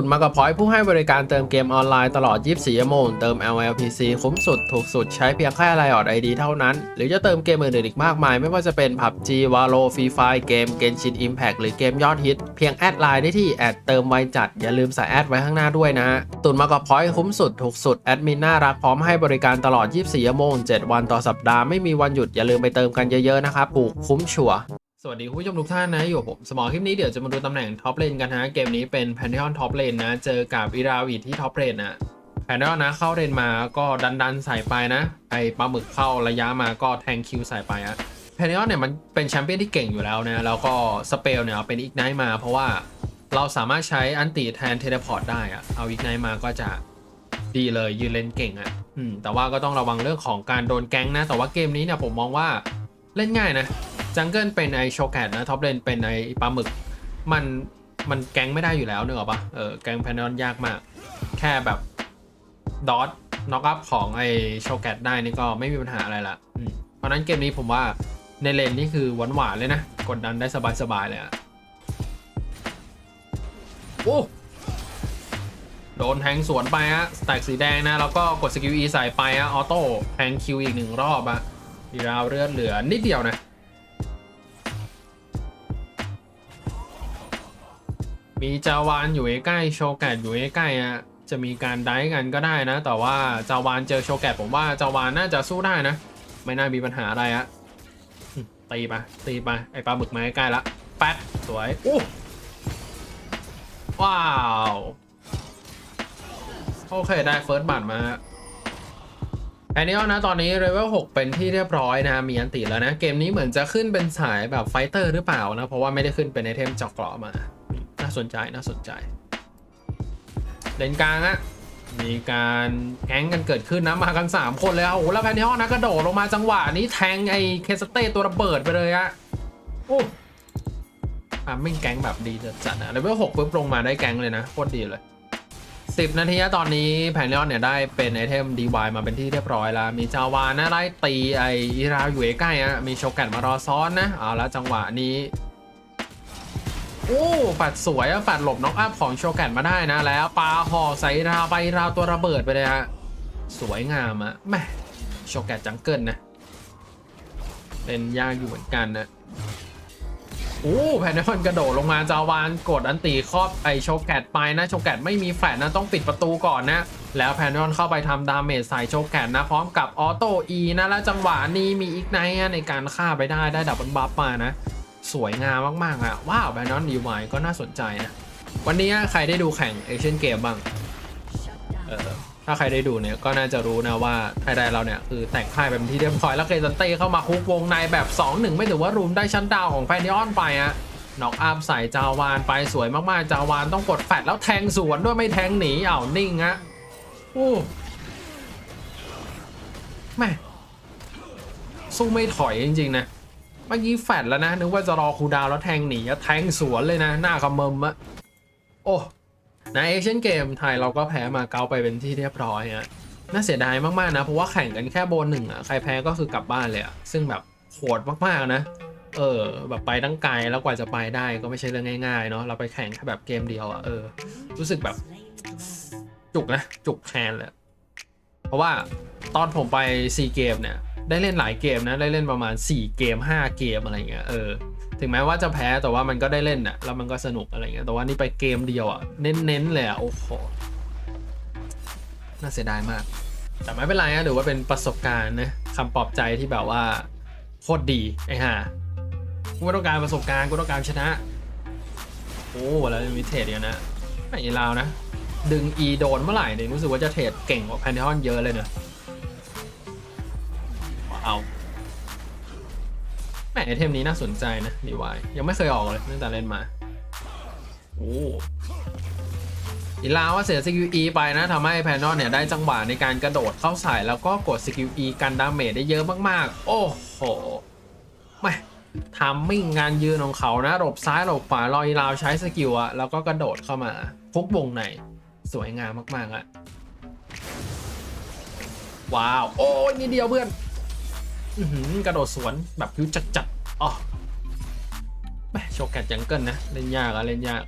ตุนมากับพอยผู้ให้บริการเติมเกมออนไลน์ตลอด 24 ชั่วโมง เติม LLPC คุ้มสุด ถูกสุดใช้เพียงแค่ไลออดไอดีเท่านั้น หรือจะเติมเกมอื่นๆอีกมากมาย ไม่ว่าจะเป็น PUBG Valo Free Fire เกม Genshin Impact หรือเกมยอดฮิต เพียงแอดไลน์ได้ที่แอดเติมไวจัด อย่าลืมใส่แอดไว้ข้างหน้าด้วยนะฮะตุนมากับพอยคุ้มสุด ถูกสุด แอดมินน่ารักพร้อมให้บริการตลอด 24 ชั่วโมง 7 วันต่อสัปดาห์ไม่มีวันหยุดอย่าลืมไปเติมกันเยอะๆนะครับถูกคุ้มชัว สวัสดีคุณผู้ชมทุกท่านนะ อยู่กับผมสมอลคลิปนี้เดี๋ยวจะมาดูตำแหน่งท็อปเลนกันฮะ เกมนี้เป็นแพน t อ o ท็อปเลนนะ เจอกับอิราวิดที่ท็อปเลนนะแพน t อ o นนะเข้าเลนมาก็ดันดันใส่ไปนะ ไอปลาหมึกเข้าระยะมาก็แทงคิวใส่ไปอะแพน t อ o เนี่ยมันเป็นแชมเปี้ยนที่เก่งอยู่แล้วนะ แล้วก็สเปลเนี่ยเอาเป็นอีกไนท์มา เพราะว่าเราสามารถใช้อันติแทนเทเลพอร์ตได้อะเอาอีกไนท์มาก็จะดีเลยยืนเลนเก่งอะอืมแต่ว่าก็ต้องระวังเรื่องของการโดนแก๊งนะ แต่ว่าเกมนี้เนี่ยผมมองว่าเล่นง่ายนะ จังเกิลเป็นไอโชแกตนะท็อปเลนเป็นไอปลาหมึก มันมันแก๊งไม่ได้อยู่แล้วนึกออกปะเออแก๊งแพนนอนยากมาก แค่แบบดอทน็อกอัพของไอโชแกตได้นี่ก็ไม่มีปัญหาอะไรละเพราะนั้นเกมนี้ผมว่าในเลนนี่คือหวานหวานเลยนะ กดดันได้สบาย ๆ เลยอะโอ้โดนแทงสวนไปฮะสแต็กสีแดงนะ แล้วก็กดสกิล E ใส่ไปฮะออโต้แทงคิวอีกหนึ่งรอบอะดีราวเลือดเหลือนิดเดียวนะ มีจาวานอยู่ใกล้โชแกตอยู่ใกล้อะจะมีการได้กันก็ได้นะ แต่ว่าจาวานเจอโชแกตผมว่าจาวานน่าจะสู้ได้นะ ไม่น่ามีปัญหาอะไรอะตีไปตีไปไอปลาหมึกมาใกล้ละแป๊ดสวยอู้ว้าวโอเคได้เฟิร์สบัตมาแอนนิอนะตอนนี้เลเวล6เป็นที่เรียบร้อยนะมีอันติแล้วนะ เกมนี้เหมือนจะขึ้นเป็นสายแบบไฟเตอร์หรือเปล่านะ เพราะว่าไม่ได้ขึ้นเป็นไอเทมเจอกเกราะมา สนใจน่าสนใจเลนกลางอะมีการแก๊งกันเกิดขึ้นนะมากัน 3 คนเลยโอ้โหแล้วแพนเทอนะกระโดดลงมาจังหวะนี้แทงไอ้เคสเต้ตัวระเบิดไปเลยอะโอ้อะไม่แก๊งแบบดีจัดนะเลเวล6ปุ๊บลงมาได้แก๊งเลยนะโคตรดีเลย 10 นาทีอะตอนนี้แพนเทอเนี่ยได้เป็นไอเทม DY มาเป็นที่เรียบร้อยแล้ว มีจาวานะไล่ตีไออิราอยู่ใกล้อะมีโชแกนมารอซ้อนนะเอาละจังหวะนี้ โอ้ปัดสวยอะปัดหลบน็อกอัพของโชแกนมาได้นะ แล้วปาห่อใส่ราวไปราวตัวระเบิดไปเลยฮะสวยงามอะแม่โชแกนจังเกิลนะเป็นยากอยู่เหมือนกันนะโอ้แพนนอนกระโดดลงมาจาวานกดอันตีครอบไอโชแกตไปนะโชแกตไม่มีแฟลชนะต้องปิดประตูก่อนนะ แล้วแพนนอนเข้าไปทำดาเมจใส่โชแกตนะพร้อมกับออโต้อีนะ แล้วจังหวะนี้มีอีกไนท์ในการฆ่าไปได้ได้ดับบิลบัฟมานะ สวยงามมากๆอะว้าวแบนนอนดีไวก็น่าสนใจนะ วันนี้ใครได้ดูแข่งเอเชียนเกมบ้างเออถ้าใครได้ดูเนี่ยก็น่าจะรู้นะว่าไทยแลนด์เราเนี่ยคือแต่งค่ายแบบที่เรียบร้อยแล้วเคซันเต้เข้ามาคุกวงในแบบ 2-1 ไม่ถือว่ารุมได้ชั้นดาวของแฟนนิออนไปอะน็อกอัพใส่จาวานไปสวยมากๆ จาวานต้องกดแฟดแล้วแทงสวนด้วยไม่แทงหนีอ้าวนิ่งฮะอู้แม่สู้ไม่ถอยจริงๆนะ มื่อกี้แฟดแล้วนะ นึกว่าจะรอคูดาวแล้วแทงหนีอะแทงสวนเลยนะ หน้าขมมอะโอ้ในเอเชียนเกมไทยเราก็แพ้มาเกาไปเป็นที่เรียบร้อยฮะน่าเสียดายมากๆนะ เพราะว่าแข่งกันแค่โบนหนึ่งอะใครแพ้ก็คือกลับบ้านเลยอะซึ่งแบบโหดมากๆนะ เออ แบบไปตั้งไกลแล้วกว่าจะไปได้ก็ไม่ใช่เรื่องง่ายๆเนาะเราไปแข่งแค่แบบเกมเดียวอะเออ รู้สึกแบบจุกนะ จุกแทนเลยเพราะว่าตอนผมไปซีเกมเนี่ย ได้เล่นหลายเกมนะได้เล่นประมาณ 4 เกม 5 เกมอะไรเงี้ยเออถึงแม้ว่าจะแพ้แต่ว่ามันก็ได้เล่นอะแล้วมันก็สนุกอะไรเงี้ยแต่ว่านี่ไปเกมเดียวอะเน้นๆเลยอะโอ้โหน่าเสียดายมาก แต่ไม่เป็นไรนะถือว่าเป็นประสบการณ์นะคำปลอบใจที่แบบว่าโคตรดีไอ้ห่ากูต้องการประสบการณ์กูต้องการชนะโอ้แล้วมีเทรดเดียวนะไม่ลาวนะ ดึง E โดนเมื่อไหร่เนี่ยรู้สึกว่าจะเทรดเก่งกว่าแพนเทออนเยอะเลยเนอะ เอาแหมไอเทมนี้น่าสนใจนะดีวายยังไม่เคยออกเลยตั้งแต่เล่นมา โอ้อีลาว่าเสียสกิล E ไปนะทำให้แพนนอนเนี่ยได้จังหวะในการกระโดดเข้าใส่แล้วก็กดสกิล E กันดาเมจได้เยอะมากๆ โอ้โหไม่ทำมิ่งงานยืนของเขานะหลบซ้ายหลบขวารออีลาวใช้สกิลอะแล้วก็กระโดดเข้ามาฟุกวงในสวยงามมากๆอะว้าว โอ้ยนิดเดียวเพื่อน กระโดดสวนแบบพิวจัดๆอ๋อแม่โชว์แกตจังเกิลนะ เล่นยากอะเล่นยาก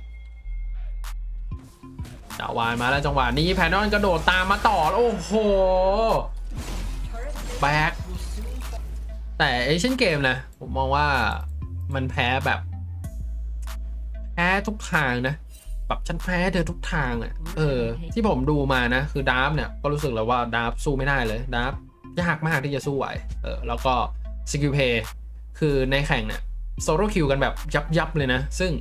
ดาวานมาแล้วจังหวะนี้แพนนอนกระโดดตามมาต่อ โอ้โห แบก แต่เอเชียนเกมนะ ผมมองว่ามันแพ้แบบ แพ้ทุกทางนะแบบฉันแพ้เธอทุกทางอะ่ะ เออ ที่ผมดูมานะ คือดาร์ฟเนี่ย ก็รู้สึกแล้วว่าดาร์ฟสู้ไม่ได้เลยดาร์ฟ ยากมากที่จะสู้ไหว เออ แล้วก็สกิลเพย์คือในแข่งเนี่ยโซโลคิวกันแบบยับยับเลยนะ ซึ่ง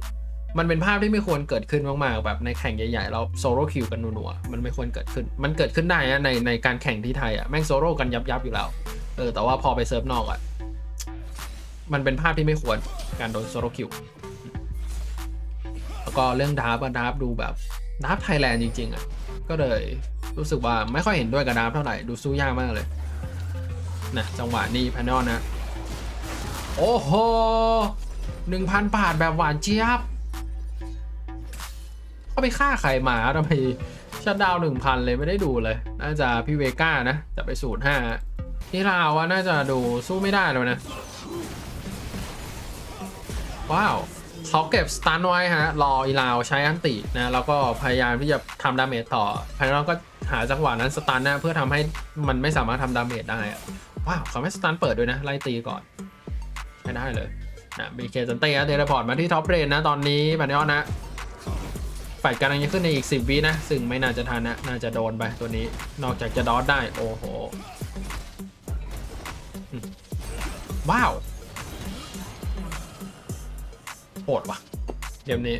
มันเป็นภาพที่ไม่ควรเกิดขึ้นมากๆ แบบในแข่งใหญ่ๆแล้วโซโลคิวกันหนัวๆ มันไม่ควรเกิดขึ้น มันเกิดขึ้นได้นะในในการแข่งที่ไทยอะ่ะ แม่งโซโลกันยับยับอยู่แล้ว เออ แต่ว่าพอไปเซิร์ฟนอกอะ มันเป็นภาพที่ไม่ควรการโดนโซโลคิว แล้วก็เรื่องดาร์ฟอะดาร์ฟดูแบบดาร์ฟไทยแลนด์จริงๆอะก็เลยรู้สึกว่าไม่ค่อยเห็นด้วยกับดาร์ฟเท่าไหร่ ดูสู้ยากมากเลย นะจังหวะนี้พนนอลนะ โอ้โหหนึ่งพันบาทแบบหวานเจี๊ยบเขาไปฆ่าใครมาทำไมชัดดาวหนึ่งพันเลยไม่ได้ดูเลย น่าจะพี่เวก้านะ จะไปสูตรห้าที่ลาวว่าน่าจะดูสู้ไม่ได้แล้วนะ ว้าวเขาเก็บสตันไว้ฮะ รออีลาวใช้อันตินะ แล้วก็พยายามที่จะทำดาเมจต่อภายนอกก็หาจังหวะนั้นสตันนะเพื่อทำให้มันไม่สามารถทำดาเมจได้ ว้าวเขาไม่สตันเปิดด้วยนะ ไล่ตีก่อนใช้ได้เลยนะบีเคจันเต้เทเลพอร์ตมาที่ท็อปเรนนะ ตอนนี้บันยอนนะฝ่ายกำลังจะขึ้นในอีก 10 วินะ ซึ่งไม่น่าจะทันนะ น่าจะโดนไปตัวนี้ นอกจากจะดอทได้ โอ้โห ว้าวโหดว่ะ เกมนี้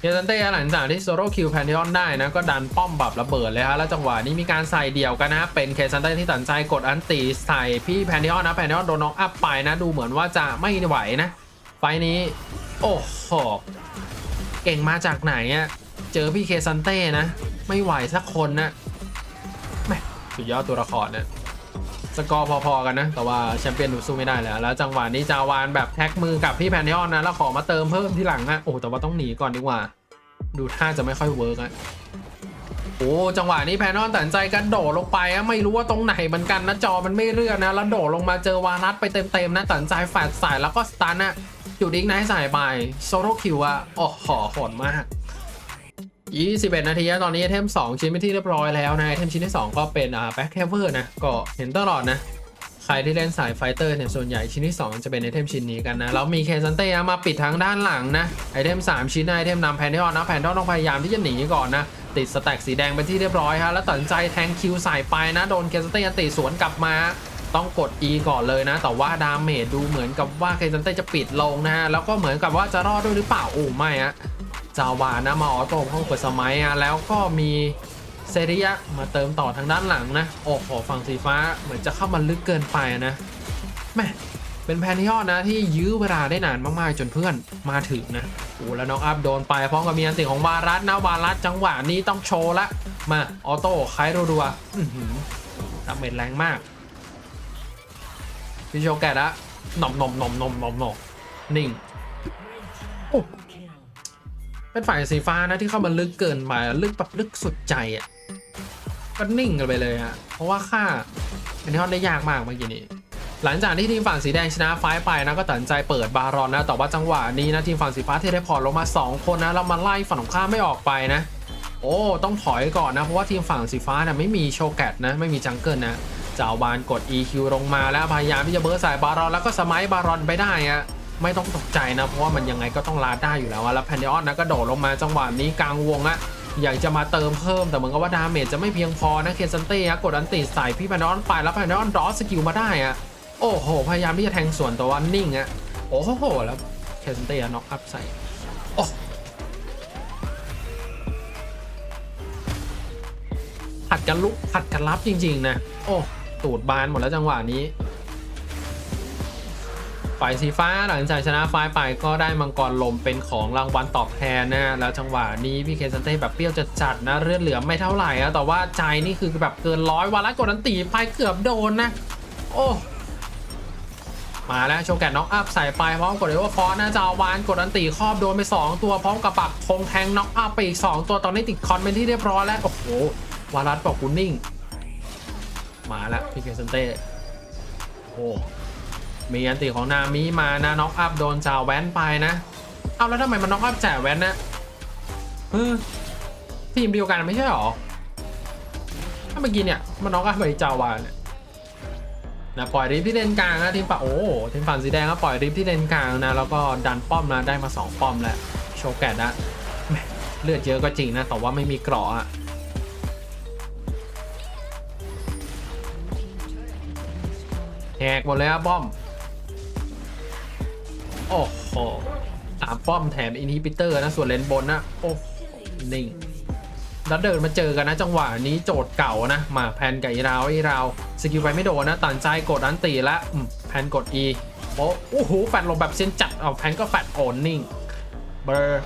เฮซันเต้หลังจากที่โซโลคิวแพนทิออนได้นะก็ดันป้อมแบบระเบิดเลยฮะแล้วจังหวะนี้มีการใส่เดี่ยวกันนะเป็นเคซันเต้ที่ตัดใจกดอันตีใส่พี่แพนทิออนนะแพนทิออนโดนน็อกอัพไปนะดูเหมือนว่าจะไม่ไหวนะ ไฟนี้ โอ้โหเก่งมาจากไหนอะเจอพี่เคซันเต้นะ ไม่ไหวสักคนนะแม่สุดยอดตัวละครเนะ สกอร์พอๆกันนะ แต่ว่าแชมเปี้ยนดูสู้ไม่ได้แล้ว แล้วจังหวะนี้จาวานแบบแท็กมือกับพี่แพนเทออนนะ แล้วขอมาเติมเพิ่มที่หลังอะโอ้แต่ว่าต้องหนีก่อนดีกว่า ดูท่าจะไม่ค่อยเวิร์กอะโอ้จังหวะนี้แพนเทออนตัดใจกระโดดลงไปอะไม่รู้ว่าตรงไหนเหมือนกันนะจอมันไม่เลื่อนนะแล้วโดดลงมาเจอวารัสไปเต็มๆนะตัดใจแฟดใส่แล้วก็สตันอะจุดอีกไนท์ใส่ไปโซโลคิวอะโอ้โหโหดมาก 21 นาทีแล้วตอนนี้ไอเทม 2 ชิ้นเป็นที่เรียบร้อยแล้วนะไอเทมชิ้นที่ 2 ก็เป็นอ่าแบ็คเทเวอร์นะก็เห็นตลอดนะ ใครที่เล่นสายไฟเตอร์เนี่ยส่วนใหญ่ชิ้นที่ 2 จะเป็นไอเทมชิ้นนี้กันนะแล้วมีเคซันเต้มาปิดทางด้านหลังนะไอเทม 3 ชิ้นไอเทมนำแพนเทออนนะแพนเทออนต้องพยายามที่จะหนีก่อนนะติดสแต็กสีแดงเป็นที่เรียบร้อยฮะแล้วตัดใจแทงคิวใส่ไปนะโดนเคซันเต้ตีสวนกลับมาต้องกด E ก่อนเลยนะ แต่ว่าดาเมจดูเหมือนกับว่าเคซันเต้จะปิดลงนะฮะ แล้วก็เหมือนกับว่าจะรอดด้วยหรือเปล่า โอ้ไม่ฮะ จาวานะมาออโต้ห้องเปิดสมัยอะแล้วก็มีเซริยะมาเติมต่อทางด้านหลังนะ โอ้โหฝั่งสีฟ้าเหมือนจะเข้ามาลึกเกินไปนะแม่เป็นแพนทิออนนะที่ยื้อเวลาได้นานมากๆจนเพื่อนมาถึงนะโอ้แล้วน้องอัพโดนไปพร้อมกับมีอันติของวารัสนะวารัสจังหวะนี้ต้องโชว์ละ มาออโต้ไครัวๆอื้อหือดาเมจแรงมากพี่โชแกะละหน่อมหน่อมหน่อมหน่อมหน่อมหน่อมนิ่งโอ้ เป็นฝ่ายสีฟ้านะที่เข้ามาลึกเกินไปลึกแบบลึกสุดใจอะก็นิ่งกันไปเลยฮะเพราะว่าค่าเป็นที่ฮอตได้ยากมากเมื่อกี้นี้หลังจากที่ทีมฝั่งสีแดงชนะไฟไปนะก็ตัดใจเปิดบารอนนะแต่ว่าจังหวะนี้นะทีมฝั่งสีฟ้าเทเลพอร์ตลงมา 2 คนนะแล้วมาไล่ฝั่งของข้าไม่ออกไปนะ โอ้ต้องถอยก่อนนะเพราะว่าทีมฝั่งสีฟ้านะไม่มีโชแกตนะไม่มีจังเกิลนะจาวบานกด EQ ลงมาแล้วพยายามที่จะเบิร์สายบารอนแล้วก็สมัยบารอนไปได้อะ ไม่ต้องตกใจนะ เพราะว่ามันยังไงก็ต้องลาดได้อยู่แล้วอะแล้วแพนเดออนนะก็โดดลงมาจังหวะนี้กลางวงอะอยากจะมาเติมเพิ่มแต่เหมือนกับว่าดาเมจจะไม่เพียงพอนะเคซันเต้กดอันติใส่พี่แพนเดออนไปแล้วแพนเดออนดอสกิลมาได้อะโอ้โห พยายามที่จะแทงส่วนแตัวนิ่งอะโอ้โห แล้วเคซันเต้น็อกอัพใส่โอ้ผัดกันลุกผัดกันรับจริง ๆ นะ โอ้ตูดบานหมดแล้วจังหวะนี้ ฝ่ายสีฟ้าหลังจากชนะไฟไปก็ได้มังกรลมเป็นของรางวัลตอบแทนนะ แล้วจังหวะนี้พี่เคซันเต้แบบเปรี้ยวจะจัดนะเลือดเหลือไม่เท่าไหร่อะแต่ว่าใจนี่คือแบบเกินร้อยวันละกดอันตีไปเกือบโดนนะ โอ้มาแล้วโชว์แกนน็อกอัพใส่ไปพร้อมกดเอเวอร์ฟอร์นะจาวานกดอันตีครอบโดนไป 2 ตัวพร้อมกับปักธงแทงน็อกอัพไปอีก 2 ตัวตอนนี้ติดคอนเป็นที่เรียบร้อยแล้วโอ้โหวารัสบอกกูนิ่ง มาแล้วพี่เคซันเต้โอ้ มีอันติของนามิมานะน็อกอัพโดนจาแว้นไปนะ เอาแล้วทำไมมันน็อกอัพแจกแว้นนะเออทีมเดียวกันไม่ใช่หรอถ้าเมื่อกี้เนี่ยมันน้องก็ไปจาวาเนี่ยนะปล่อยริฟที่เลนกลางนะทีมฝั่งโอ้ทีมฝั่งสีแดงก็ปล่อยริฟที่เลนกลางนะแล้วก็ดันป้อมนะได้มาสองป้อมแล้วโชว์แกตนะเลือดเยอะก็จริงนะแต่ว่าไม่มีเกราะอะแหกหมดเลยครับป้อม โอ้โหสามป้อมแถมอินฮิปิเตอร์นะส่วนเลนบนนะโอ้นิ่งแล้วเดินมาเจอกันนะ จังหวะนี้โจทย์เก่านะ มาแพนกับอีราวอีราวสกิลไปไม่โดนนะตัดใจกดอันตีแล้วแพนกด E โอ้โอ้โหแฟดลงแบบเส้นจัดเอาแพนก็แฟดโอนนิ่งเบอร์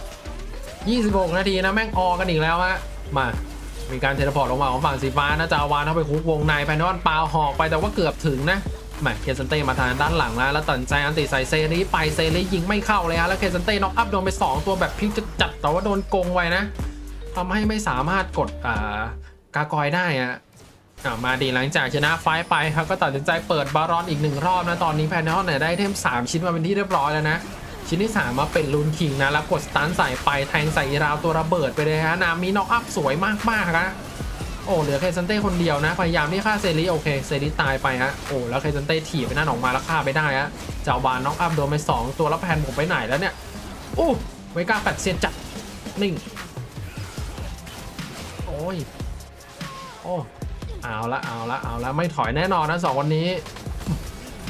26 นาทีนะ แม่งออกันอีกแล้วฮะมามีการเทเลพอร์ตลงมาของฝั่งสีฟ้านะจาวานเข้าไปคุกวงในแพนนอนปาหอกไปแต่ว่าเกือบถึงนะ แหมเคซันเต้มาทางด้านหลังแล้วแล้วตัดใจอันติใส่เซรีไปเซรียิงไม่เข้าเลยฮะแล้วเคซันเต้น็อกอัพโดนไป 2 ตัวแบบพิกจะจัดแต่ว่าโดนโกงไว้นะทำให้ไม่สามารถกดอ่ากากอยได้อะอ่ามาดีหลังจากชนะไฟไปครับก็ตัดสินใจเปิดบารอนอีกหนึ่งรอบนะตอนนี้แพนเทอนเนี่ยได้เทม3 ชิ้นมาเป็นที่เรียบร้อยแล้วนะชิ้นที่ 3 มาเป็นลูนคิงนะแล้วกดสตันใส่ไปแทงใส่ราวตัวระเบิดไปเลยฮะนามีน็อกอัพสวยมากๆนะ โอ้เหลือเคซันเต้คนเดียวนะ พยายามที่ฆ่าเซรีโอเคเซรีตายไปฮะโอ้แล้วเคซันเต้ถีบไปนั่นออกมาแล้วฆ่าไปได้ฮะเจ้าวานน็อกอัพโดนไปสองตัวแล้วแพนผมไปไหนแล้วเนี่ยโอ้เวก้าแปดเซียนจัดนิ่งโอ้ยโอ้เอาละเอาละเอาละไม่ถอยแน่นอนนะสองคนนี้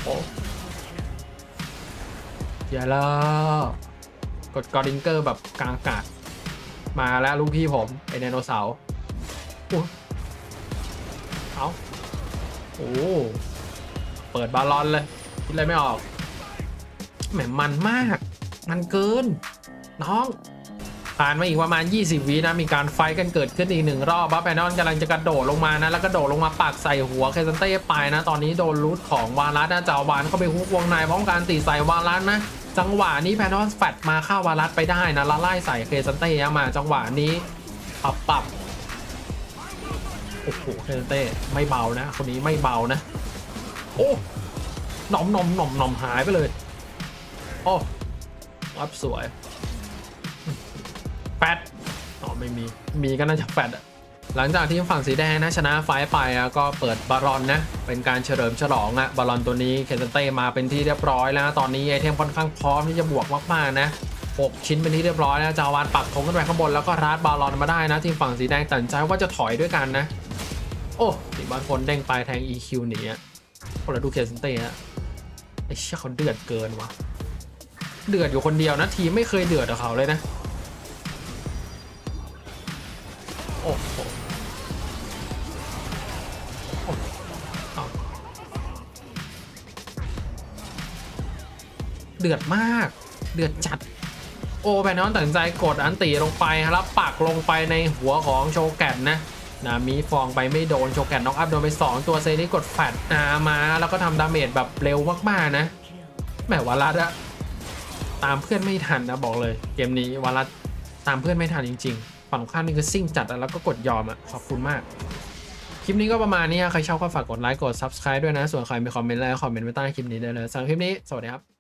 โอ้อย่าละกดกอริงเกอร์แบบกลางอากาศมาแล้วลูกพี่ผมไอไดโนเสาร์อุ๊ยเอา โอ้เปิดบาลอนเลยคิดอะไรไม่ออกแหมมันมาก มันเกิน น้องผ่านมาอีกประมาณ 20 วินะมีการไฟกันเกิดขึ้นอีกหนึ่งรอบบัฟแอนนอนกำลังจะกระโดดลงมานะ แล้วกระโดดลงมาปักใส่หัวเคซันเต้ไปนะ ตอนนี้โดนรูทของวารัสนะเจ้าวานเข้าไปฮุกวงในพร้อมการตีใส่วารัสนะ จังหวะนี้แพนนอนแฟดมาเข้าวารัสไปได้นะแล้วไล่ใส่เคซันเต้มาจังหวะนี้ปับปรับ โอ้โหเคซันเต้ไม่เบานะ คนนี้ไม่เบานะ โอ้หน่อมหน่อมหน่อมหน่อมหายไปเลยโอ้รับสวยแฟดอ๋อไม่มี มีก็น่าจะแฟดอะหลังจากที่ฝั่งสีแดงนะชนะไฟไปอะก็เปิดบารอนนะ เป็นการเฉลิมฉลองอะบารอนตัวนี้เคนเต้มาเป็นที่เรียบร้อยแล้ว ตอนนี้ไอเทมค่อนข้างพร้อมที่จะบวกมากๆนะ6ชิ้นเป็นที่เรียบร้อยแล้วจาวานปักธงขึ้นไปข้างบนแล้วก็รัดบารอนมาได้นะทีมฝั่งสีแดงตัดสินใจว่าจะถอยด้วยกันนะ อ้ตีบางคนเด้งไปแทง EQ หนีอะโอ้แล้วดูเคซันเต้อะไอ้เชี่ยเขาเดือดเกินว่ะเดือดอยู่คนเดียวนะ ทีไม่เคยเดือดกับเขาเลยนะ โอ้โหเดือดมาก เดือดจัด โอแพนนอนตัดสินใจกดอันตีลงไปแล้วปักลงไปในหัวของโชแกนนะ นามีฟองไปไม่โดนโชแกนน็อกอัพโดนไป 2 ตัวเซนี่กดแฟดนามาแล้วก็ทำดาเมจแบบเร็วมากๆนะแหมวารัสอะตามเพื่อนไม่ทันนะบอกเลย เกมนี้วารัสตามเพื่อนไม่ทันจริงๆ ฝั่งข้ามนี่คือซิ่งจัดแล้วก็กดยอมอะขอบคุณมาก คลิปนี้ก็ประมาณนี้อะใครชอบก็ฝากกดไลค์กด subscribe ด้วยนะ ส่วนใครมีคอมเมนต์อะไรคอมเมนต์ไว้ใต้คลิปนี้ได้เลยสำหรับคลิปนี้สวัสดีครับ